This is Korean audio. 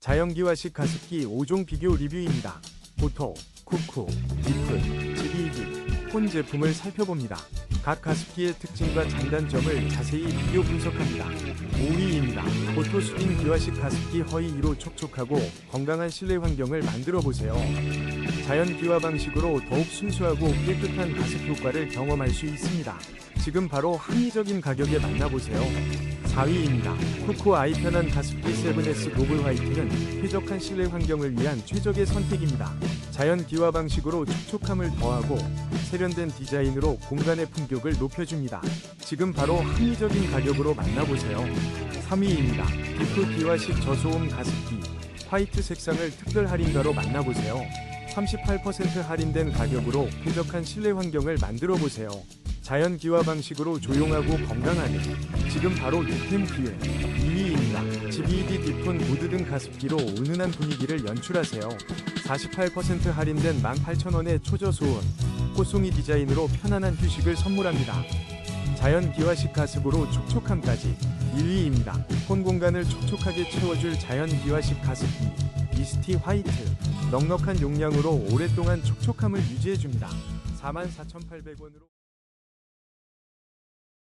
자연기화식 가습기 5종 비교 리뷰입니다. 보토, 쿠쿠, 리플, GBD, 폰 제품을 살펴봅니다. 각 가습기의 특징과 장단점을 자세히 비교 분석합니다. 5위입니다. 보토 수딩 기화식 가습기 허위 2로 촉촉하고 건강한 실내 환경을 만들어 보세요. 자연 기화 방식으로 더욱 순수하고 깨끗한 가습 효과를 경험할 수 있습니다. 지금 바로 합리적인 가격에 만나보세요. 4위입니다. 쿠쿠 아이 편한 가습기 7S 노블 화이트는 쾌적한 실내 환경을 위한 최적의 선택입니다. 자연 기화 방식으로 촉촉함을 더하고 세련된 디자인으로 공간의 품격을 높여줍니다. 지금 바로 합리적인 가격으로 만나보세요. 3위입니다. 디프 기화식 저소음 가습기 화이트 색상을 특별 할인가로 만나보세요. 38% 할인된 가격으로 쾌적한 실내 환경을 만들어 보세요. 자연 기화 방식으로 조용하고 건강하게 지금 바로 이템 기회 2위입니다. GBD 디폰 무드 등 가습기로 은은한 분위기를 연출하세요. 48% 할인된 18,000원의 초저소음 꽃송이 디자인으로 편안한 휴식을 선물합니다. 자연 기화식 가습으로 촉촉함까지 1위입니다. 폰 공간을 촉촉하게 채워줄 자연 기화식 가습기 미스티 화이트 넉넉한 용량으로 오랫동안 촉촉함을 유지해줍니다. 44,800원으로